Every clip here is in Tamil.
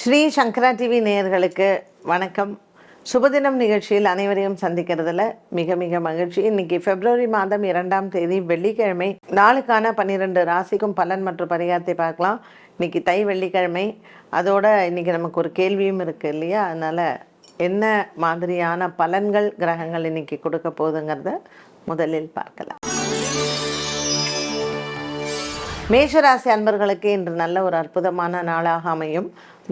ஸ்ரீ சங்கரா டிவி நேயர்களுக்கு வணக்கம். சுபதினம் நிகழ்ச்சியில் அனைவரையும் சந்திக்கிறதுல மிக மிக மகிழ்ச்சி. இன்னைக்கு பிப்ரவரி மாதம் இரண்டாம் தேதி வெள்ளிக்கிழமை. நாளுக்கான பன்னிரெண்டு ராசிக்கும் பலன் மற்றும் பரிகாரத்தை பார்க்கலாம். இன்னைக்கு தை வெள்ளிக்கிழமை. அதோட இன்னைக்கு நமக்கு ஒரு கேள்வியும் இருக்கு இல்லையா? அதனால என்ன மாதிரியான பலன்கள் கிரகங்கள் இன்னைக்கு கொடுக்க போகுதுங்கிறத முதலில் பார்க்கலாம். மேஷராசி அன்பர்களுக்கு இன்று நல்ல ஒரு அற்புதமான நாளாக அமையும்.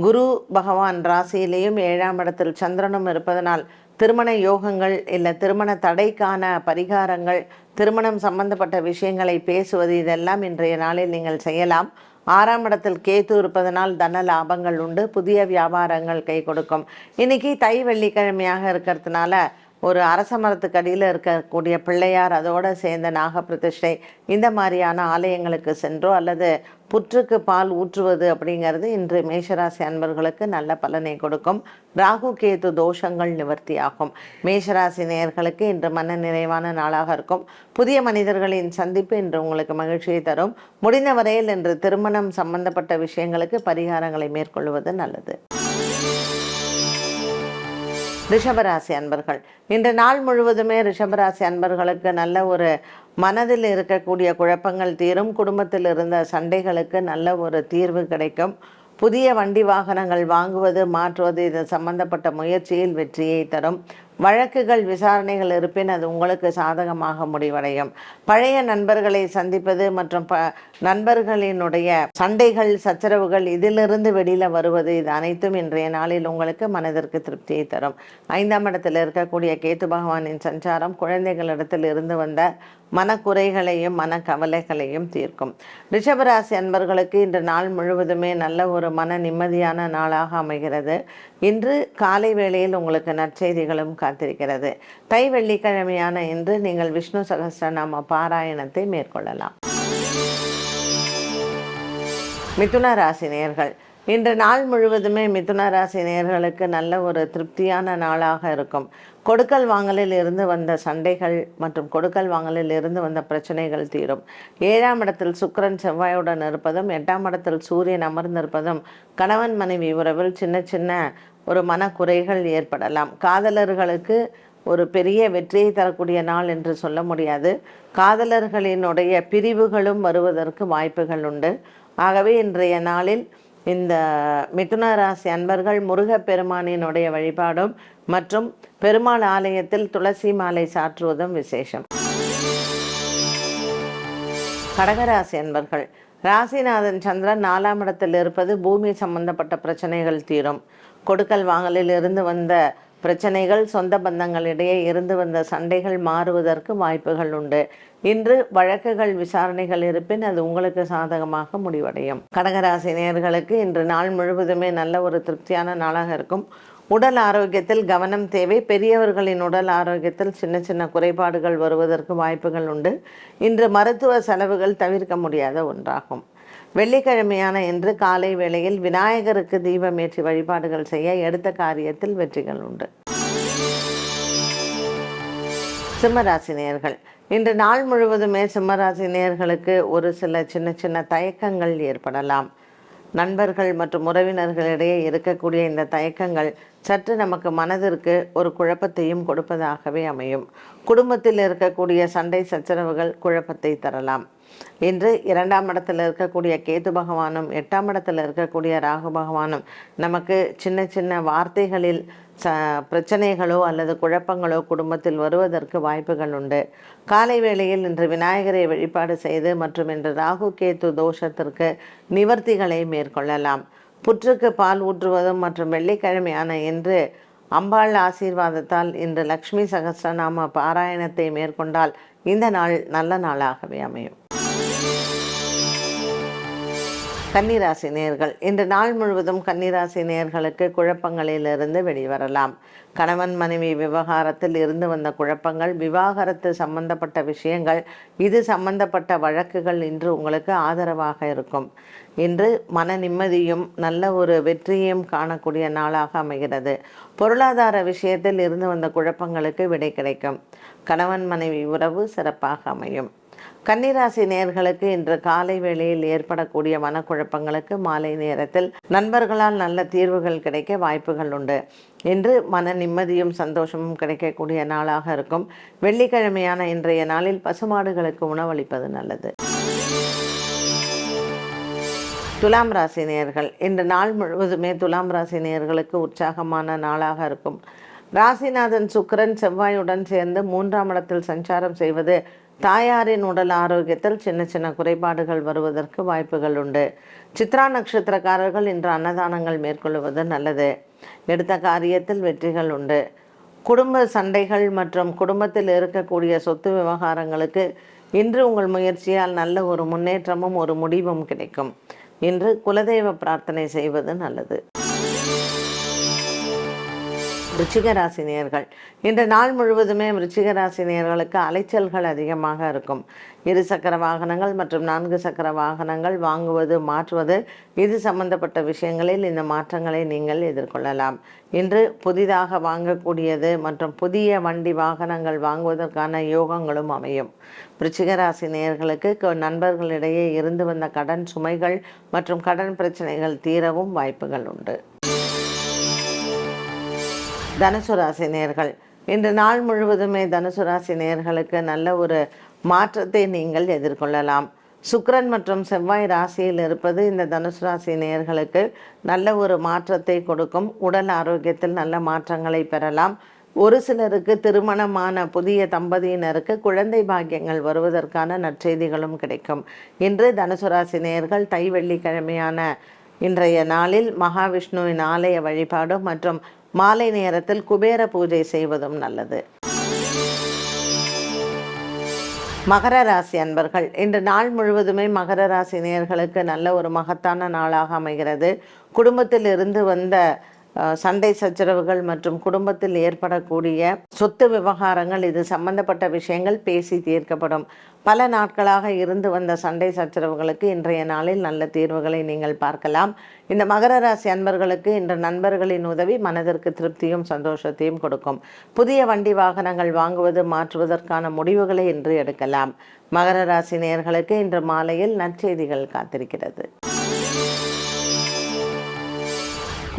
குரு பகவான் ராசியிலேயும் ஏழாம் இடத்தில் சந்திரனும் இருப்பதனால் திருமண யோகங்கள் இல்லை திருமண தடைக்கான பரிகாரங்கள் திருமணம் சம்பந்தப்பட்ட விஷயங்களை பேசுவது இதெல்லாம் இன்றைய நாளில் நீங்கள் செய்யலாம். ஆறாம் இடத்தில் கேத்து இருப்பதனால் தன லாபங்கள் உண்டு புதிய வியாபாரங்கள் கை கொடுக்கும். இன்னைக்கு தை வெள்ளிக்கிழமையாக இருக்கிறதுனால ஒரு அரச மரத்துக்கு அடியில் இருக்கக்கூடிய பிள்ளையார் அதோடு சேர்ந்த நாகப்பிரதிஷ்டை இந்த மாதிரியான ஆலயங்களுக்கு சென்றோ அல்லது புற்றுக்கு பால் ஊற்றுவது அப்படிங்கிறது இன்று மேஷராசி அன்பர்களுக்கு நல்ல பலனை கொடுக்கும். ராகு கேது தோஷங்கள் நிவர்த்தியாகும். மேஷராசி நேயர்களுக்கு இன்று மன நிறைவான நாளாக இருக்கும். புதிய மனிதர்களின் சந்திப்பு இன்று உங்களுக்கு மகிழ்ச்சியை தரும். முடிந்த வரையில் இன்று திருமணம் சம்பந்தப்பட்ட விஷயங்களுக்கு பரிகாரங்களை மேற்கொள்வது நல்லது. ரிஷபராசி அன்பர்கள். இன்று நாள் முழுவதுமே ரிஷபராசி அன்பர்களுக்கு நல்ல ஒரு மனதில் இருக்கக்கூடிய குழப்பங்கள் தீரும். குடும்பத்தில் இருந்த சண்டைகளுக்கு நல்ல ஒரு தீர்வு கிடைக்கும். புதிய வண்டி வாகனங்கள் வாங்குவது மாற்றுவது இது சம்பந்தப்பட்ட முயற்சியில் வெற்றியை தரும். வழக்குகள் விசாரணைகள் இருப்பின் அது உங்களுக்கு சாதகமாக முடிவடையும். பழைய நண்பர்களை சந்திப்பது மற்றும் ப நண்பர்களினுடைய சண்டைகள் சச்சரவுகள் இதிலிருந்து வெளியில் வருவது இது அனைத்தும் இன்றைய நாளில் உங்களுக்கு மனதிற்கு திருப்தியை தரும். ஐந்தாம் இடத்தில் இருக்கக்கூடிய கேத்து பகவானின் சஞ்சாரம் குழந்தைகளிடத்தில் இருந்து வந்த மனக்குறைகளையும் மனக்கவலைகளையும் தீர்க்கும். ரிஷபராசி அன்பர்களுக்கு இன்று நாள் முழுவதுமே நல்ல ஒரு மன நிம்மதியான நாளாக அமைகிறது. இன்று காலை வேளையில் உங்களுக்கு நற்செய்திகளும் காத்திருக்கிறது. தை வெள்ளிக்கிழமையான இன்று நீங்கள் விஷ்ணு சகசிரநாம பாராயணத்தை மேற்கொள்ளலாம். மிதுன ராசி நேர்கள் இன்று நாள் முழுவதுமே மிதுன ராசி நேர்களுக்கு நல்ல ஒரு திருப்தியான நாளாக இருக்கும். கொடுக்கல் வாங்கலில் இருந்து வந்த சண்டைகள் மற்றும் கொடுக்கல் வாங்கலில் இருந்து வந்த பிரச்சனைகள் தீரும். ஏழாம் இடத்தில் சுக்கிரன் செவ்வாயுடன் இருப்பதும் எட்டாம் இடத்தில் சூரியன் அமர்ந்திருப்பதும் கணவன் மனைவி உறவில் சின்ன சின்ன ஒரு மனக்குறைகள் ஏற்படலாம். காதலர்களுக்கு ஒரு பெரிய வெற்றியை தரக்கூடிய நாள் என்று சொல்ல முடியாது. காதலர்களினுடைய பிரிவுகளும் வருவதற்கு வாய்ப்புகள் உண்டு. ஆகவே இன்றைய நாளில் இந்த மிதுன ராசி அன்பர்கள் முருகப்பெருமானினுடைய வழிபாடும் மற்றும் பெருமாள் ஆலயத்தில் துளசி மாலை சாற்றுவதும் விசேஷம். கடகராசி அன்பர்கள் ராசிநாதன் சந்திரன் நாலாம் இடத்தில் இருப்பது பூமி சம்பந்தப்பட்ட பிரச்சனைகள் தீரும். கொடுக்கல் வாங்கலில் இருந்து வந்த பிரச்சனைகள் சொந்த பந்தங்களிடையே இருந்து வந்த சண்டைகள் மாறுவதற்கு வாய்ப்புகள் உண்டு. இன்று வழக்குகள் விசாரணைகள் இருப்பின் அது உங்களுக்கு சாதகமாக முடிவடையும். கடகராசி நேர்களுக்கு இன்று நாள் முழுவதுமே நல்ல ஒரு திருப்தியான நாளாக இருக்கும். உடல் ஆரோக்கியத்தில் கவனம் தேவை. பெரியவர்களின் உடல் ஆரோக்கியத்தில் சின்ன சின்ன குறைபாடுகள் வருவதற்கு வாய்ப்புகள் உண்டு. இன்று மருத்துவ செலவுகள் தவிர்க்க முடியாத ஒன்றாகும். வெள்ளிக்கிழமையான இன்று காலை வேளையில் விநாயகருக்கு தீபமேற்றி வழிபாடுகள் செய்ய எடுத்த காரியத்தில் வெற்றிகள் உண்டு. சிம்மராசினியர்கள் இன்று நாள் முழுவதுமே சிம்மராசினியர்களுக்கு ஒரு சில சின்ன சின்ன தயக்கங்கள் ஏற்படலாம். நண்பர்கள் மற்றும் உறவினர்களிடையே இருக்கக்கூடிய இந்த தயக்கங்கள் சற்று நமக்கு மனதிற்கு ஒரு குழப்பத்தையும் கொடுப்பதாகவே அமையும். குடும்பத்தில் இருக்கக்கூடிய சண்டை சச்சரவுகள் குழப்பத்தை தரலாம். இன்று இரண்டாம் இடத்தில் இருக்கக்கூடிய கேது பகவானும் எட்டாம் இடத்தில் இருக்கக்கூடிய ராகு பகவானும் நமக்கு சின்ன சின்ன வார்த்தைகளில் ச பிரச்சனைகளோ அல்லது குழப்பங்களோ குடும்பத்தில் வருவதற்கு வாய்ப்புகள் உண்டு. காலை வேளையில் இன்று விநாயகரை வழிபாடு செய்து மற்றும் இன்று ராகு கேது தோஷத்திற்கு நிவர்த்திகளை மேற்கொள்ளலாம். புற்றுக்கு பால் ஊற்றுவதும் மற்றும் வெள்ளிக்கிழமையான இன்று அம்பாள் ஆசீர்வாதத்தால் இன்று லக்ஷ்மி சகஸ்ரநாம பாராயணத்தை மேற்கொண்டால் இந்த நாள் நல்ல நாளாகவே அமையும். கன்னிராசி நேர்கள் இன்று நாள் முழுவதும் கன்னிராசி நேர்களுக்கு குழப்பங்களிலிருந்து வெளிவரலாம். கணவன் மனைவி விவகாரத்தில் இருந்து வந்த குழப்பங்கள் விவாகரத்து சம்பந்தப்பட்ட விஷயங்கள் இது சம்பந்தப்பட்ட வழக்குகள் இன்று உங்களுக்கு ஆதரவாக இருக்கும். இன்று மன நிம்மதியும் நல்ல ஒரு வெற்றியையும் காணக்கூடிய நாளாக அமைகிறது. பொருளாதார விஷயத்தில் இருந்து வந்த குழப்பங்களுக்கு விடை கிடைக்கும். கணவன் மனைவி உறவு சிறப்பாக அமையும். கன்னிராசி நேர்களுக்கு இன்று காலை வேளையில் ஏற்படக்கூடிய மனக்குழப்பங்களுக்கு மாலை நேரத்தில் நண்பர்களால் நல்ல தீர்வுகள் கிடைக்க வாய்ப்புகள் உண்டு. இன்று மன நிம்மதியும் சந்தோஷமும் கிடைக்கக்கூடிய நாளாக இருக்கும். வெள்ளிக்கிழமையான இன்றைய நாளில் பசுமாடுகளுக்கு உணவளிப்பது நல்லது. துலாம் ராசி நேயர்கள் இன்று நாள் முழுவதுமே துலாம் ராசி நேயர்களுக்கு உற்சாகமான நாளாக இருக்கும். ராசிநாதன் சுக்கிரன் செவ்வாயுடன் சேர்ந்து மூன்றாம் இடத்தில் சஞ்சாரம் செய்வது தாயாரின் உடல் ஆரோக்கியத்தில் சின்ன சின்ன குறைபாடுகள் வருவதற்கு வாய்ப்புகள் உண்டு. சித்ரா நட்சத்திரக்காரர்கள் இன்று அன்னதானங்கள் மேற்கொள்வது நல்லது. எடுத்த காரியத்தில் வெற்றிகள் உண்டு. குடும்ப சண்டைகள் மற்றும் குடும்பத்தில் இருக்கக்கூடிய சொத்து விவகாரங்களுக்கு இன்று உங்கள் முயற்சியால் நல்ல ஒரு முன்னேற்றமும் ஒரு முடிவும் கிடைக்கும். இன்று குலதெய்வ பிரார்த்தனை செய்வது நல்லது. விருச்சிக இன்று நாள் முழுவதுமே விருச்சிக அலைச்சல்கள் அதிகமாக இருக்கும். இரு சக்கர வாகனங்கள் மற்றும் நான்கு சக்கர வாகனங்கள் வாங்குவது மாற்றுவது இது சம்பந்தப்பட்ட விஷயங்களில் இந்த மாற்றங்களை நீங்கள் எதிர்கொள்ளலாம். இன்று புதிதாக வாங்கக்கூடியது மற்றும் புதிய வண்டி வாகனங்கள் வாங்குவதற்கான யோகங்களும் அமையும். விருச்சிக நேர்களுக்கு நண்பர்களிடையே இருந்து வந்த கடன் சுமைகள் மற்றும் கடன் பிரச்சனைகள் தீரவும் வாய்ப்புகள் உண்டு. தனுசு ராசி நேர்கள் இன்று நாள் முழுவதுமே தனுசு ராசி நேர்களுக்கு நல்ல ஒரு மாற்றத்தை நீங்கள் எதிர்கொள்ளலாம். சுக்கரன் மற்றும் செவ்வாய் ராசியில் இருப்பது இந்த தனுசு ராசி நேயர்களுக்கு நல்ல ஒரு மாற்றத்தை கொடுக்கும். உடல் ஆரோக்கியத்தில் நல்ல மாற்றங்களை பெறலாம். ஒரு சிலருக்கு திருமணமான புதிய தம்பதியினருக்கு குழந்தை பாக்கியங்கள் வருவதற்கான நற்செய்திகளும் கிடைக்கும். இன்று தனுசு ராசி நேர்கள் தை வெள்ளிக்கிழமையான இன்றைய நாளில் மகாவிஷ்ணுவின் ஆலய வழிபாடு மற்றும் மாலை நேரத்தில் குபேர பூஜை செய்வதும் நல்லது. மகர ராசி அன்பர்கள் இன்று நாள் முழுவதுமே மகர ராசி நேர்களுக்கு நல்ல ஒரு மகத்தான நாளாக அமைகிறது. குடும்பத்தில் இருந்து வந்த சண்டை சச்சரவுகள் மற்றும் குடும்பத்தில் ஏற்படக்கூடிய சொத்து விவகாரங்கள் இது சம்பந்தப்பட்ட விஷயங்கள் பேசி தீர்க்கப்படும். பல நாட்களாக இருந்து வந்த சண்டை சச்சரவுகளுக்கு இன்றைய நாளில் நல்ல தீர்வுகளை நீங்கள் பார்க்கலாம். இந்த மகர ராசி அன்பர்களுக்கு இன்று நண்பர்களின் உதவி மனதிற்கு திருப்தியும் சந்தோஷத்தையும் கொடுக்கும். புதிய வண்டி வாகனங்கள் வாங்குவது மாற்றுவதற்கான முடிவுகளை இன்று எடுக்கலாம். மகர ராசி நேர்களுக்கு இன்று மாலையில் நற்செய்திகள் காத்திருக்கிறது.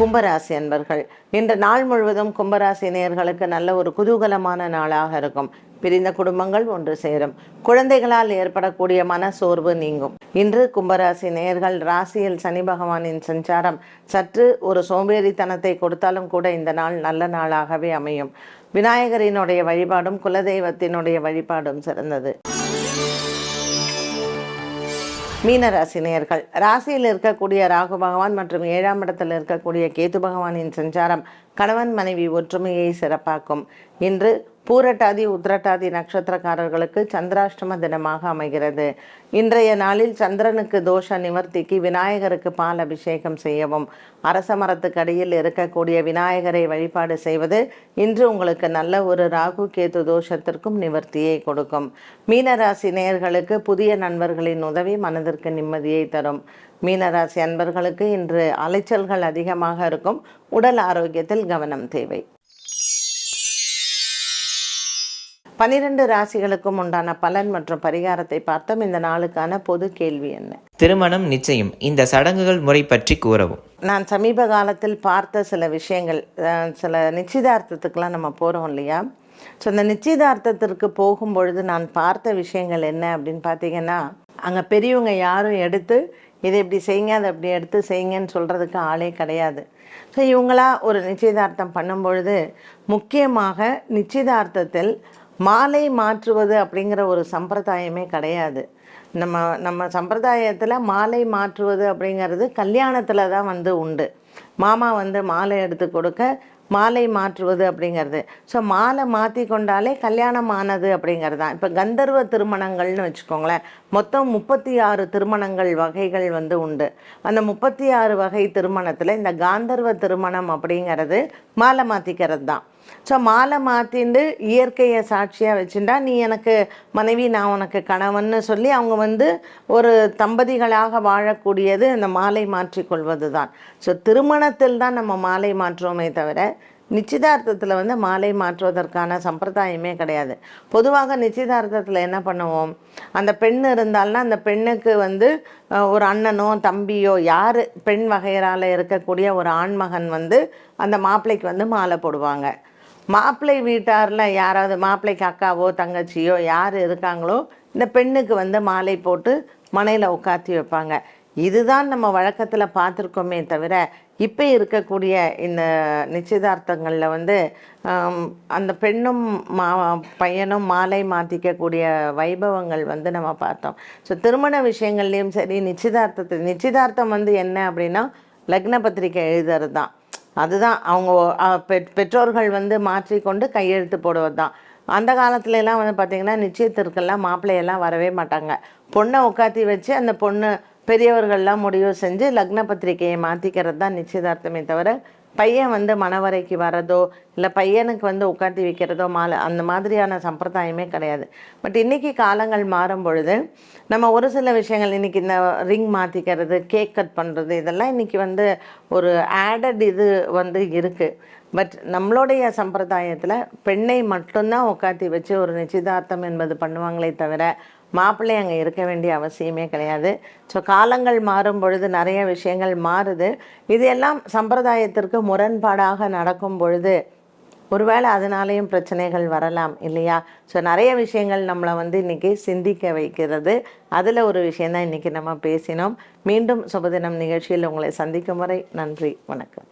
கும்பராசி அன்பர்கள் இன்று நாள் முழுவதும் கும்பராசி நேயர்களுக்கு நல்ல ஒரு குதூகலமான நாளாக இருக்கும். பிரிந்த குடும்பங்கள் ஒன்று சேரும். குழந்தைகளால் ஏற்படக்கூடிய மன சோர்வு நீங்கும். இன்று கும்பராசி நேயர்கள் ராசியில் சனி பகவானின் சஞ்சாரம் சற்று ஒரு சோம்பேறித்தனத்தை கொடுத்தாலும் கூட இந்த நாள் நல்ல நாளாகவே அமையும். விநாயகரினுடைய வழிபாடும் குலதெய்வத்தினுடைய வழிபாடும் சிறந்தது. மீனராசி நேயர்கள் ராசியில் இருக்கக்கூடிய ராகு பகவான் மற்றும் ஏழாம் இடத்தில் இருக்கக்கூடிய கேது பகவானின் சஞ்சாரம் கணவன் மனைவி ஒற்றுமையை சிறப்பாக்கும். இன்று பூரட்டாதி உத்திரட்டாதி நட்சத்திரக்காரர்களுக்கு சந்திராஷ்டம தினமாக அமைகிறது. இன்றைய நாளில் சந்திரனுக்கு தோஷ நிவர்த்திக்கு விநாயகருக்கு பால் அபிஷேகம் செய்யவும் அரச மரத்துக்கடியில் இருக்கக்கூடிய விநாயகரை வழிபாடு செய்வது இன்று உங்களுக்கு நல்ல ஒரு ராகு கேது தோஷத்திற்கும் நிவர்த்தியை கொடுக்கும். மீனராசி நேயர்களுக்கு புதிய நண்பர்களின் உதவி மனதிற்கு நிம்மதியை தரும். மீனராசி அன்பர்களுக்கு இன்று அலைச்சல்கள் அதிகமாக இருக்கும். உடல் ஆரோக்கியத்தில் கவனம் தேவை. பனிரெண்டு ராசிகளுக்கும் உண்டான பலன் மற்றும் பரிகாரத்தை பார்த்தோம். இந்த நாளுக்கான பொது கேள்வி என்ன? திருமணம் நிச்சயம். இந்த சடங்குகள் முறை பற்றி கூறவும். நான் சமீப காலத்தில் பார்த்த சில விஷயங்கள் சில நிச்சயதார்த்தத்துக்கெலாம் நம்ம போகிறோம் இல்லையா? ஸோ அந்த நிச்சயதார்த்தத்திற்கு போகும்பொழுது நான் பார்த்த விஷயங்கள் என்ன அப்படின்னு பார்த்தீங்கன்னா அங்கே பெரியவங்க யாரும் எடுத்து இதை இப்படி செய்யுங்க அதை அப்படி எடுத்து செய்யுங்கன்னு சொல்கிறதுக்கு ஆளே கிடையாது. ஸோ இவங்களா ஒரு நிச்சயதார்த்தம் பண்ணும்பொழுது முக்கியமாக நிச்சயதார்த்தத்தில் மாலை மாற்றுவது அப்படிங்கிற ஒரு சம்பிரதாயமே கிடையாது. நம்ம நம்ம சம்பிரதாயத்தில் மாலை மாற்றுவது அப்படிங்கிறது கல்யாணத்தில் தான் வந்து உண்டு. மாமா வந்து மாலை எடுத்து கொடுக்க மாலை மாற்றுவது அப்படிங்கிறது. ஸோ மாலை மாற்றி கொண்டாலே கல்யாணம் ஆனது அப்படிங்கிறது தான். இப்போ கந்தர்வ திருமணங்கள்னு வச்சுக்கோங்களேன். மொத்தம் முப்பத்தி ஆறு திருமணங்கள் வகைகள் வந்து உண்டு. அந்த முப்பத்தி ஆறு வகை திருமணத்தில் இந்த காந்தர்வ திருமணம் அப்படிங்கிறது மாலை மாற்றிக்கிறது தான். ஸோ மாலை மாற்றிண்டு இயற்கையை சாட்சியாக வச்சுட்டா நீ எனக்கு மனைவி நான் உனக்கு கணவன்னு சொல்லி அவங்க வந்து ஒரு தம்பதிகளாக வாழக்கூடியது அந்த மாலை மாற்றிக்கொள்வது தான் ஸோ திருமணத்தில் தான் நம்ம மாலை மாற்றுவோமே தவிர நிச்சயதார்த்தத்தில் வந்து மாலை மாற்றுவதற்கான சம்பிரதாயமே கிடையாது. பொதுவாக நிச்சயதார்த்தத்தில் என்ன பண்ணுவோம்? அந்த பெண் இருந்தால்னா அந்த பெண்ணுக்கு வந்து ஒரு அண்ணனோ தம்பியோ யார் பெண் வகையரால் இருக்கக்கூடிய ஒரு ஆண்மகன் வந்து அந்த மாப்பிள்ளைக்கு வந்து மாலை போடுவாங்க. மாப்பிள்ளை வீட்டாரில் யாராவது மாப்பிள்ளைக்கு அக்காவோ தங்கச்சியோ யார் இருக்காங்களோ இந்த பெண்ணுக்கு வந்து மாலை போட்டு மனையில் உட்காத்தி வைப்பாங்க. இதுதான் நம்ம வழக்கத்தில் பார்த்துருக்கோமே தவிர இப்போ இருக்கக்கூடிய இந்த நிச்சயதார்த்தங்களில் வந்து அந்த பெண்ணும் மா பையனும் மாலை மாற்றிக்கக்கூடிய வைபவங்கள் வந்து நம்ம பார்த்தோம். ஸோ திருமண விஷயங்கள்லேயும் சரி நிச்சயதார்த்தத்தை நிச்சயதார்த்தம் வந்து என்ன அப்படின்னா லக்ன பத்திரிக்கை எழுதுறது தான் அதுதான் அவங்க பெற்றோர்கள் வந்து மாற்றிக்கொண்டு கையெழுத்து போடுவது தான் அந்த காலத்துலலாம் வந்து பார்த்திங்கன்னா நிச்சயத்திற்கெல்லாம் மாப்பிள்ளையெல்லாம் வரவே மாட்டாங்க. பொண்ணை உட்காத்தி வச்சு அந்த பொண்ணு பெரியவர்கள்லாம் முடிவு செஞ்சு லக்ன பத்திரிக்கையை மாற்றிக்கிறது தான் நிச்சயதார்த்தமே தவிர பையன் வந்து மணவரைக்கு வரதோ இல்லை பையனுக்கு வந்து உட்காத்தி வைக்கிறதோ மாலை அந்த மாதிரியான சம்பிரதாயமே கிடையாது. பட் இன்றைக்கி காலங்கள் மாறும் பொழுது நம்ம ஒரு சில விஷயங்கள் இன்றைக்கி இந்த ரிங் மாற்றிக்கிறது கேக் கட் பண்ணுறது இதெல்லாம் இன்றைக்கி வந்து ஒரு ஆடட் இது வந்து இருக்குது பட் நம்மளுடைய சம்பிரதாயத்தில் பெண்ணை மட்டும்தான் உட்காத்தி வச்சு ஒரு நிச்சயதார்த்தம் என்பது பண்ணுவாங்களே தவிர மாப்பிள்ளை அங்கே இருக்க வேண்டிய அவசியமே கிடையாது. ஸோ காலங்கள் மாறும் பொழுது நிறைய விஷயங்கள் மாறுது. இது எல்லாம் சம்பிரதாயத்திற்கு முரண்பாடாக நடக்கும் பொழுது ஒருவேளை அதனாலேயும் பிரச்சனைகள் வரலாம் இல்லையா? ஸோ நிறைய விஷயங்கள் நம்மளை வந்து இன்றைக்கி சிந்திக்க வைக்கிறது. அதில் ஒரு விஷயந்தான் இன்றைக்கி நம்ம பேசினோம். மீண்டும் சுபதினம் நிகழ்ச்சியில் உங்களை சந்திக்கும் வரை நன்றி வணக்கம்.